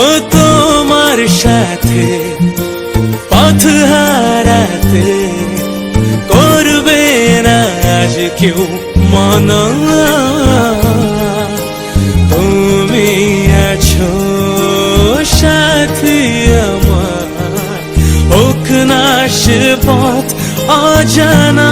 ও তোমার সাথে পথ হারাতে করবে না আজ কেউ মনা। তুমি আছো সাথী আমার। হোক না সে পথ অজানা।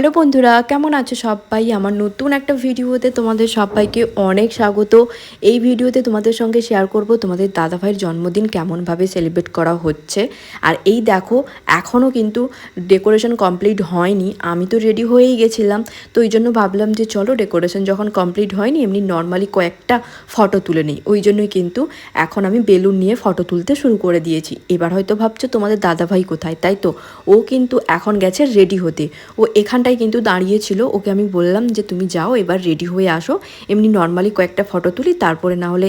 হ্যালো বন্ধুরা, কেমন আছো সবাই? আমার নতুন একটা ভিডিওতে তোমাদের সবাইকে অনেক স্বাগত। এই ভিডিওতে তোমাদের সঙ্গে শেয়ার করব তোমাদের দাদাভাইয়ের জন্মদিন কেমনভাবে সেলিব্রেট করা হচ্ছে। আর এই দেখো এখনও কিন্তু ডেকোরেশন কমপ্লিট হয়নি। আমি তো রেডি হয়েই গেছিলাম, তো ওই জন্য ভাবলাম যে চলো ডেকোরেশন যখন কমপ্লিট হয়নি, এমনি নর্মালি কয়েকটা ফটো তুলে নিই। ওই জন্যই কিন্তু এখন আমি বেলুন নিয়ে ফটো তুলতে শুরু করে দিয়েছি। এবার হয়তো ভাবছ তোমাদের দাদাভাই কোথায়, তাই তো? ও কিন্তু এখন গেছে রেডি হতে। ও এখানটায় কিন্তু দাঁড়িয়েছিল। ওকে আমি বললাম যে, তুমি যাও, এবার রেডি হয়ে আসো। এমনি নর্মালি কয়েকটা ফটো তুলি, তারপরে না হলে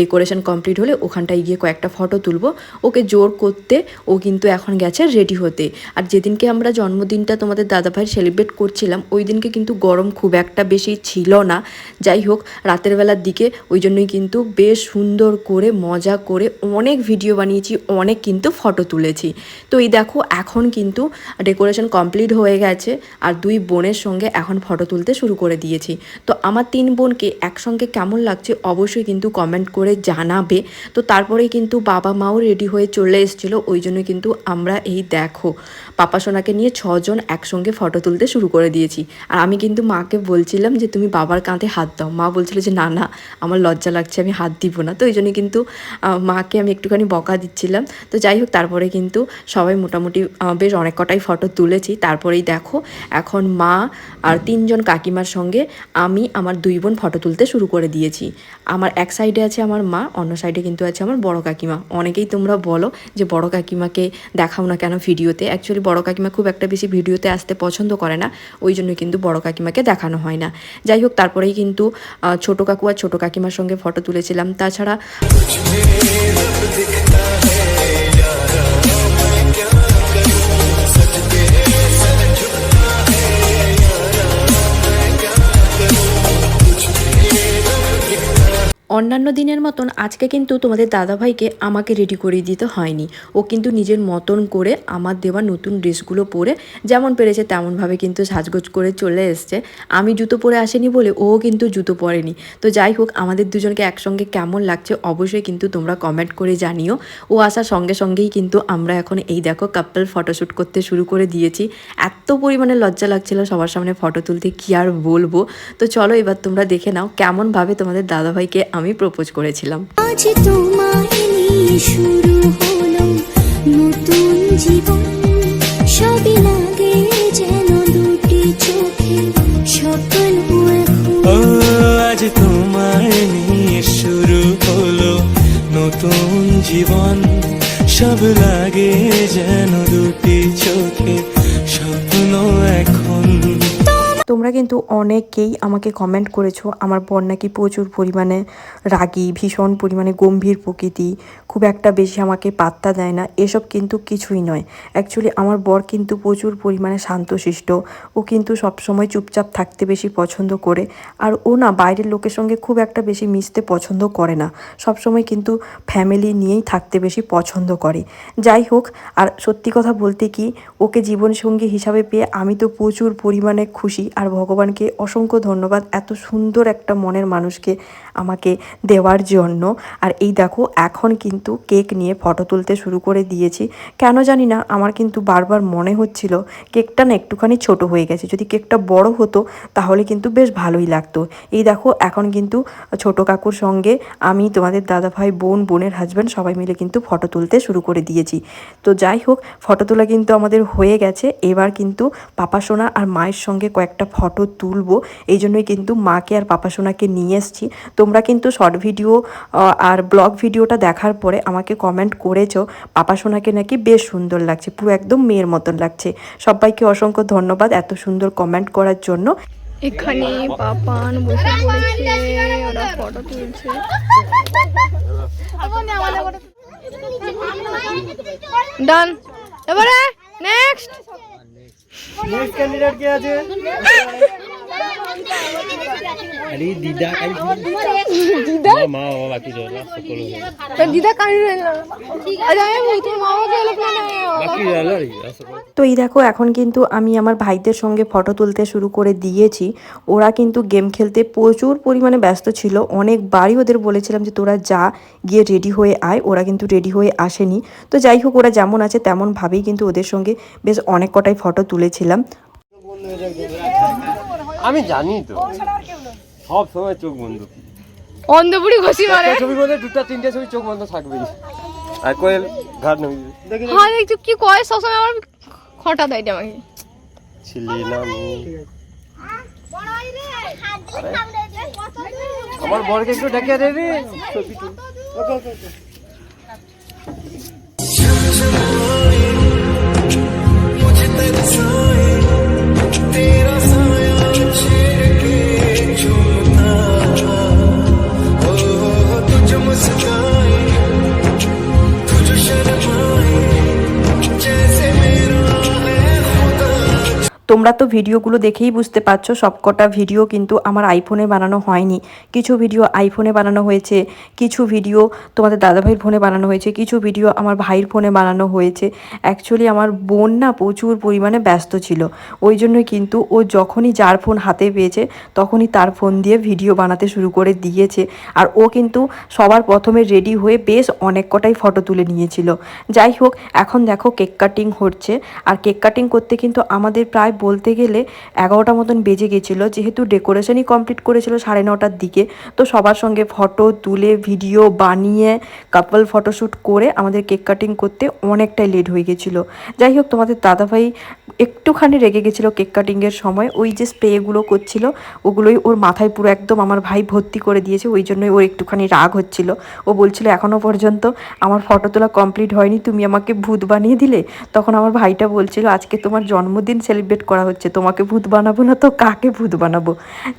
ডেকোরেশন কমপ্লিট হলে ওখানটায় গিয়ে কয়েকটা ফটো তুলবো। ওকে জোর করতে, ও কিন্তু এখন গেছে রেডি হতে। আর যেদিনকে আমরা জন্মদিনটা তোমাদের দাদাভাইয়ের সেলিব্রেট করছিলাম, ওই দিনকে কিন্তু গরম খুব একটা বেশি ছিল না। যাই হোক, রাতের বেলার দিকে ওই জন্যই কিন্তু বেশ সুন্দর করে, মজা করে অনেক ভিডিও বানিয়েছি, অনেক কিন্তু ফটো তুলেছি। তো এই দেখো, এখন কিন্তু ডেকোরেশন কমপ্লিট হয়ে গেছে। আর দুই বোনের সঙ্গে এখন ফটো তুলতে শুরু করে দিয়েছি। তো আমার তিন বোনকে একসঙ্গে কেমন লাগছে অবশ্যই কিন্তু কমেন্ট করে জানাবে। তো তারপরেই কিন্তু বাবা মাও রেডি হয়ে চলে এসেছিল, ওই জন্য কিন্তু আমরা এই দেখো, পাপা সোনাকে নিয়ে ছজন একসঙ্গে ফটো তুলতে শুরু করে দিয়েছি। আর আমি কিন্তু মাকে বলছিলাম যে, তুমি বাবার কাঁধে হাত দাও। মা বলছিল যে, না না, আমার লজ্জা লাগছে, আমি হাত দিব না। তো ওই জন্য কিন্তু মাকে আমি একটুখানি বকা দিচ্ছিলাম। তো যাই হোক, তারপরে কিন্তু সবাই মোটামুটি বেশ অনেক কটাই ফটো তুলেছি। তারপরেই দেখো এখন মা আর তিনজন কাকিমার সঙ্গে আমি আমার দুই বোন ফটো তুলতে শুরু করে দিয়েছি। আমার এক সাইডে আছে আমার মা, অন্য সাইডে কিন্তু আছে আমার বড় কাকিমা। অনেকেই তোমরা বলো যে বড় কাকিমাকে দেখাও না কেন ভিডিওতে? অ্যাকচুয়ালি বড় কাকিমা খুব একটা বেশি ভিডিওতে আসতে পছন্দ করে না, ওই জন্য কিন্তু বড় কাকিমাকে দেখানো হয় না। যাই হোক, তারপরেই কিন্তু ছোট কাকু আর ছোট কাকিমার সঙ্গে ফটো তুলেছিলাম। তাছাড়া অন্যান্য দিনের মতন আজকে কিন্তু তোমাদের দাদাভাইকে আমাকে রেডি করিয়ে দিতে হয়নি। ও কিন্তু নিজের মতন করে আমার দেওয়া নতুন ড্রেসগুলো পরে যেমন পেরেছে তেমনভাবে কিন্তু সাজগোজ করে চলে এসছে। আমি জুতো পরে আসেনি বলে ও কিন্তু জুতো পরেনি। তো যাই হোক, আমাদের দুজনকে একসঙ্গে কেমন লাগছে অবশ্যই কিন্তু তোমরা কমেন্ট করে জানিও। ও আসার সঙ্গে সঙ্গেই কিন্তু আমরা এখন এই দেখো কাপল ফটোশ্যুট করতে শুরু করে দিয়েছি। এত পরিমাণে লজ্জা লাগছিল সবার সামনে ফটো তুলতে, কি আর বলব? তো চলো এবার তোমরা দেখে নাও কেমনভাবে তোমাদের দাদাভাইকে আমি প্রপোজ করেছিলাম। আজ তোমায় নিয়ে শুরু হলো নতুন জীবন। সবই লাগে যেন দুটি চোখে সকাল আজ তোমার নিয়ে শুরু হলো নতুন জীবন। সব লাগে যেন তোমরা কিন্তু অনেকেই আমাকে কমেন্ট করেছ, আমার বর নাকি প্রচুর পরিমাণে রাগী, ভীষণ পরিমাণে গম্ভীর প্রকৃতি, খুব একটা বেশি আমাকে পাত্তা দেয় না, এসব কিন্তু কিছুই নয়। অ্যাকচুয়ালি আমার বর কিন্তু প্রচুর পরিমাণে শান্তশিষ্ট, ও কিন্তু সবসময় চুপচাপ থাকতে বেশি পছন্দ করে, আর ও না বাইরের লোকের সঙ্গে খুব একটা বেশি মিশতে পছন্দ করে না, সবসময় কিন্তু ফ্যামিলি নিয়েই থাকতে বেশি পছন্দ করে। যাই হোক, আর সত্যি কথা বলতে কি, ওকে জীবনসঙ্গী হিসাবে পেয়ে আমি তো প্রচুর পরিমাণে খুশি, আর ভগবানকে অসংখ্য ধন্যবাদ এত সুন্দর একটা মনের মানুষকে আমাকে দেওয়ার জন্য। আর এই দেখো, এখন কিন্তু কেক নিয়ে ফটো তুলতে শুরু করে দিয়েছি। কেন জানি না, আমার কিন্তু বারবার মনে হচ্ছিল কেকটা না একটুখানি ছোট হয়ে গেছে। যদি কেকটা বড় হতো, তাহলে কিন্তু বেশ ভালোই লাগতো। এই দেখো, এখন কিন্তু ছোট কাকুর সঙ্গে আমি, তোমাদের দাদা ভাই বোন, বোনের হাজব্যান্ড সবাই মিলে কিন্তু ফটো তুলতে শুরু করে দিয়েছি। তো যাই হোক, ফটো তোলা কিন্তু আমাদের হয়ে গেছে। এবার কিন্তু পাপা সোনা আর মায়ের সঙ্গে কয়েকটা ফটো তুলবো। এই জন্যই কিন্তু মাকে আর পাপা সোনাকে নিয়ে এসেছি। তোমরা কিন্তু শর্ট ভিডিও আর ব্লগ ভিডিওটা দেখার পরে আমাকে কমেন্ট করেছ, পাপা সোনাকে নাকি বেশ সুন্দর লাগছে, পুরো একদম মেয়ের মতন লাগছে। সবাইকে অসংখ্য ধন্যবাদ এত সুন্দর কমেন্ট করার জন্য। এখানে পাপান বসে পড়েছে, ওরা ফটো তুলছে। ডান এবারে নেক্সট নেক্সট ক্যান্ডিডেট কে আছে আরে দিদা মা বাকি দিদা সকল তো এই দেখো এখন কিন্তু আমি আমার ভাইদের সঙ্গে ফটো তুলতে শুরু করে দিয়েছি। ওরা কিন্তু গেম খেলতে প্রচুর পরিমাণে ব্যস্ত ছিল। অনেকবারই ওদের বলেছিলাম যে তোরা যা গিয়ে রেডি হয়ে আয়। ওরা কিন্তু রেডি হয়ে আসেনি। তো যাই হোক ওরা যেমন আছে তেমনভাবেই কিন্তু ওদের সঙ্গে বেশ অনেক কটাই ফটো তুলেছিলাম। আমি জানি তো। সব সময় চোখ বন্ধ। অন্ধপুরি ঘষি মারে। ছবির মধ্যে দুটো তিনটে ছবি চোখ বন্ধ থাকবেই আর কোয়েল ঘাট দেখি হ্যাঁ দেখছ কি কয় সবসময় আমার খটা দেয় আমাকে। ছিলি না আমি আমার বরকে একটু ডেকে দে রে। ছবি তুল। তোমরা তো ভিডিওগুলো দেখেই বুঝতে পারছ, সবকটা ভিডিও কিন্তু আমার আইফোনে বানানো হয়নি। কিছু ভিডিও আইফোনে বানানো হয়েছে, কিছু ভিডিও তোমাদের দাদাভাইয়ের ফোনে বানানো হয়েছে, কিছু ভিডিও আমার ভাইয়ের ফোনে বানানো হয়েছে। অ্যাকচুয়ালি আমার বোন না প্রচুর পরিমাণে ব্যস্ত ছিল। ওই জন্যই কিন্তু ও যখনই যার ফোন হাতে পেয়েছে, তখনই তার ফোন দিয়ে ভিডিও বানাতে শুরু করে দিয়েছে। আর ও কিন্তু সবার প্রথমে রেডি হয়ে বেশ অনেক কটাই ফটো তুলে নিয়েছিল। যাই হোক, এখন দেখো কেক কাটিং হচ্ছে। আর কেক কাটিং করতে কিন্তু আমাদের প্রায় বলতে গেলে এগারোটা মতন বেজে গেছিল, যেহেতু ডেকোরেশনই কমপ্লিট করেছিল সাড়ে নটার দিকে, তো সবার সঙ্গে ফটো তুলে ভিডিও বানিয়ে কাপল ফটোশ্যুট করে আমাদের কেক কাটিং করতে অনেকটাই লেট হয়ে গেছিল। যাই হোক, তোমাদের দাদাভাই একটুখানি রেগে গেছিল কেক কাটিংয়ের সময়, ওই যে স্প্রেগুলো করছিল, ওগুলোই ওর মাথায় পুরো একদম আমার ভাই ভর্তি করে দিয়েছে, ওই জন্যই ওর একটুখানি রাগ হচ্ছিল। ও বলছিল এখনও পর্যন্ত আমার ফটো তোলা কমপ্লিট হয়নি, তুমি আমাকে ভূত বানিয়ে দিলে? তখন আমার ভাইটা বলছিল, আজকে তোমার জন্মদিন সেলিব্রেট করা হচ্ছে, তোমাকে ভূত বানাবো না তো কাকে ভূত বানাবো?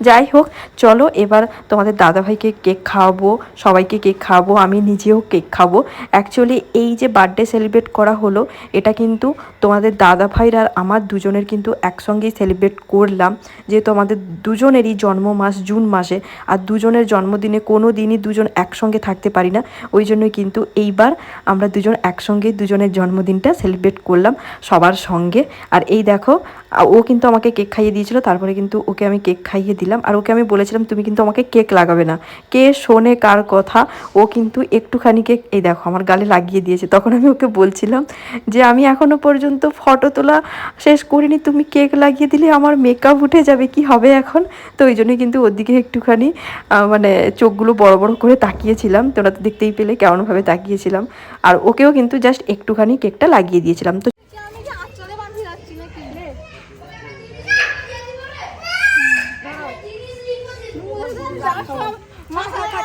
যাই হোক, চলো এবার তোমাদের দাদাভাইকে কেক খাওয়াবো, সবাইকে কেক খাওয়াবো, আমি নিজেও কেক খাব। অ্যাকচুয়ালি এই যে বার্থডে সেলিব্রেট করা হলো, এটা কিন্তু তোমাদের দাদা ভাইর আর আমার দুজনের কিন্তু একসঙ্গেই সেলিব্রেট করলাম। যেহেতু আমাদের দুজনেরই জন্ম মাস জুন মাসে, আর দুজনের জন্মদিনে কোনো দিনই দুজন একসঙ্গে থাকতে পারি না। ওই জন্যই কিন্তু এইবার আমরা দুজন একসঙ্গে দুজনের জন্মদিনটা সেলিব্রেট করলাম সবার সঙ্গে। আর এই দেখো ও কিন্তু আমাকে কেক খাইয়ে দিয়েছিল, তারপরে কিন্তু ওকে আমি কেক খাইয়ে দিলাম। আর ওকে আমি বলেছিলাম, তুমি কিন্তু আমাকে কেক লাগাবে না। কে শোনে কার কথা, ও কিন্তু একটুখানি কেক এই দেখো, আমার গালে লাগিয়ে দিয়েছে। তখন আমি ওকে বলছিলাম যে, আমি এখনও পর্যন্ত ফটো তোলা শেষ করিনি, তুমি কেক লাগিয়ে দিলে আমার মেকআপ উঠে যাবে, কি হবে এখন? তো ওই জন্যই কিন্তু ওর দিকে একটুখানি মানে চোখগুলো বড় বড় করে তাকিয়েছিলাম। তোরা তো দেখতেই পেলে কেমনভাবে তাকিয়েছিলাম। আর ওকেও কিন্তু জাস্ট একটুখানি কেকটা লাগিয়ে দিয়েছিলাম। তো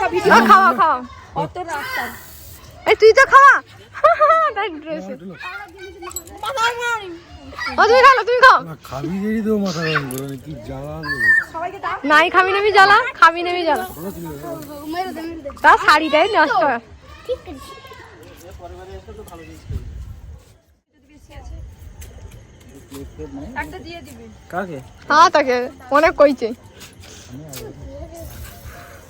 আ, খাওয়া খাওয়া। এই তুই তো খাওয়া। তাই তো জ্বালা নাই খাবি নেবি জ্বালা। খাবি নেবি জ্বালা। তা শাড়িটাই নষ্ট কাকে? হ্যাঁ তাকে। অনেক কইছে।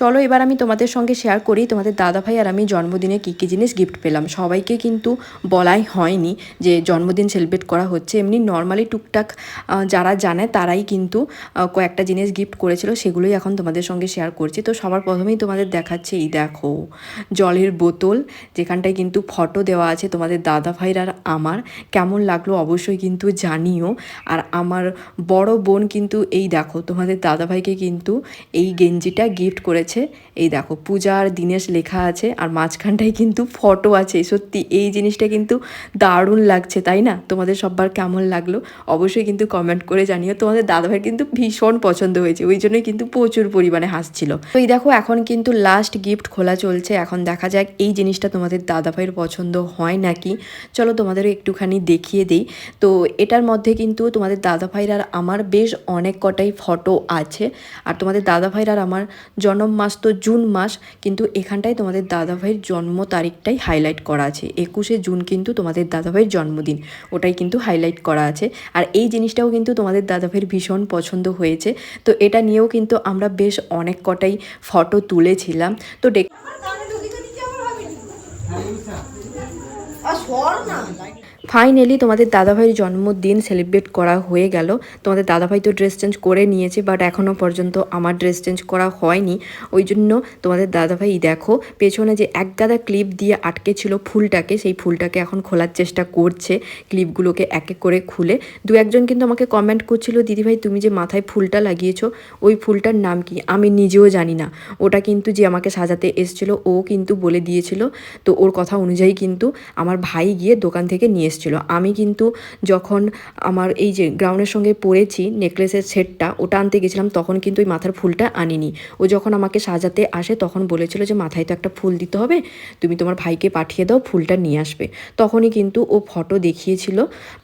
চলো এবার আমি তোমাদের সঙ্গে শেয়ার করি, তোমাদের দাদাভাই আর আমি জন্মদিনে কী কী জিনিস গিফট পেলাম। সবাইকে কিন্তু বলাই হয়নি যে জন্মদিন সেলিব্রেট করা হচ্ছে। এমনি নর্মালি টুকটাক যারা জানে তারাই কিন্তু কয়েকটা জিনিস গিফট করেছিল, সেগুলোই এখন তোমাদের সঙ্গে শেয়ার করছি। তো সবার প্রথমেই তোমাদের দেখাচ্ছে, এই দেখো, জলের বোতল, যেখানটায় কিন্তু ফটো দেওয়া আছে তোমাদের দাদাভাইর আর আমার। কেমন লাগল অবশ্যই কিন্তু জানিও। আর আমার বড় বোন কিন্তু এই দেখো, তোমাদের দাদাভাইকে কিন্তু এই গেঞ্জিটা গিফট করেছে। রয়েছে। এই দেখো পূজা আর দিনেশ লেখা আছে আর মাঝখানটায় কিন্তু ফটো আছে। সত্যি, এই জিনিসটা কিন্তু দারুণ লাগছে, তাই না? তোমাদের সবার কেমন লাগল অবশ্যই কিন্তু কমেন্ট করে জানিও। তোমাদের দাদাভাইয়ের কিন্তু ভীষণ পছন্দ হয়েছে, ওই জন্যই কিন্তু প্রচুর পরিমাণে হাসছিল। তো এই দেখো, এখন কিন্তু লাস্ট গিফট খোলা চলছে। এখন দেখা যাক এই জিনিসটা তোমাদের দাদাভাইয়ের পছন্দ হয় নাকি। চলো তোমাদেরও একটুখানি দেখিয়ে দিই। তো এটার মধ্যে কিন্তু তোমাদের দাদাভাইয়ের আর আমার বেশ অনেক কটাই ফটো আছে। আর তোমাদের দাদাভাইয়ের আর আমার জন্ম মাস তো জুন মাস, কিন্তু এখানটায় তোমাদের দাদাভাইয়ের জন্ম তারিখটাই হাইলাইট করা আছে। একুশে জুন কিন্তু তোমাদের দাদাভাইয়ের জন্মদিন, ওটাই কিন্তু হাইলাইট করা আছে। আর এই জিনিসটাও কিন্তু তোমাদের দাদাভাইয়ের ভীষণ পছন্দ হয়েছে। তো এটা নিয়েও কিন্তু আমরা বেশ অনেক কটাই ফটো তুলেছিলাম। তো ডেক ফাইনালি তোমাদের দাদাভাইয়ের জন্মদিন সেলিব্রেট করা হয়ে গেল। তোমাদের দাদাভাই তো ড্রেস চেঞ্জ করে নিয়েছে বাট এখনও পর্যন্ত আমার ড্রেস চেঞ্জ করা হয়নি। ওই জন্য তোমাদের দাদাভাই, দেখো, পেছনে যে এক গাদা ক্লিপ দিয়ে আটকে ছিল ফুলটাকে, সেই ফুলটাকে এখন খোলার চেষ্টা করছে। ক্লিপগুলোকে এক এক করে খুলে। দু একজন কিন্তু আমাকে কমেন্ট করছিল, দিদিভাই, তুমি যে মাথায় ফুলটা লাগিয়েছো, ওই ফুলটার নাম কি? আমি নিজেও জানি না। ওটা কিন্তু যে আমাকে সাজাতে এসেছিল, ও কিন্তু বলে দিয়েছিল। তো ওর কথা অনুযায়ী কিন্তু আমার ভাই গিয়ে দোকান থেকে নিয়ে এসেছিল। আমি কিন্তু যখন আমার এই যে গ্রাউন্ডের সঙ্গে পরেছি নেকলেসের সেটটা, ওটা আনতে গেছিলাম, তখন কিন্তু ওই মাথার ফুলটা আনিনি। ও যখন আমাকে সাজাতে আসে, তখন বলেছিল যে, মাথায় তো একটা ফুল দিতে হবে, তুমি তোমার ভাইকে পাঠিয়ে দাও, ফুলটা নিয়ে আসবে। তখনই কিন্তু ও ফটো দেখিয়েছিল।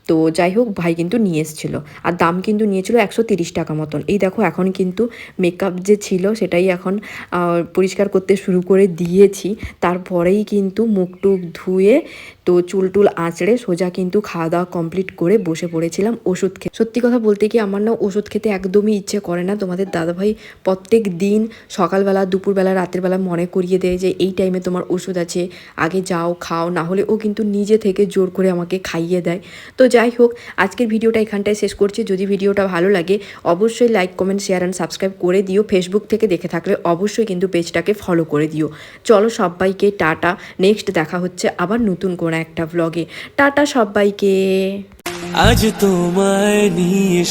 তো যাই হোক, ভাই কিন্তু নিয়ে এসেছিল। আর দাম কিন্তু নিয়েছিল একশো তিরিশ টাকা মতন। এই দেখো, এখন কিন্তু মেকআপ যে ছিল, সেটাই এখন পরিষ্কার করতে শুরু করে দিয়েছি। তারপরেই কিন্তু মুখ টুক ধুয়ে, তো চুল টুল আঁচড়ে সোজা কিন্তু খাওয়া দাওয়া কমপ্লিট করে বসে পড়েছিলাম ওষুধ খেয়ে সত্যি কথা বলতে কি আমার না ওষুধ খেতে একদমই ইচ্ছে করে না। তোমাদের দাদাভাই প্রত্যেক দিন সকালবেলা, দুপুরবেলা রাতের বেলা মনে করিয়ে দেয় যে এই টাইমে তোমার ওষুধ আছে, আগে যাও, খাও, না হলে ও কিন্তু নিজে থেকে জোর করে আমাকে খাইয়ে দেয়। তো যাই হোক, আজকের ভিডিওটা এখানটায় শেষ করছি। যদি ভিডিওটা ভালো লাগে, অবশ্যই like comment share and subscribe করে দিও। ফেসবুক থেকে দেখে থাকলে অবশ্যই কিন্তু পেজটাকে ফলো করে দিও। চলো সবাইকে টাটা। নেক্সট দেখা হচ্ছে আবার নতুন কোনো একটা ভ্লগে টাটা সবাইকে। আজ তোমায় নিয়ে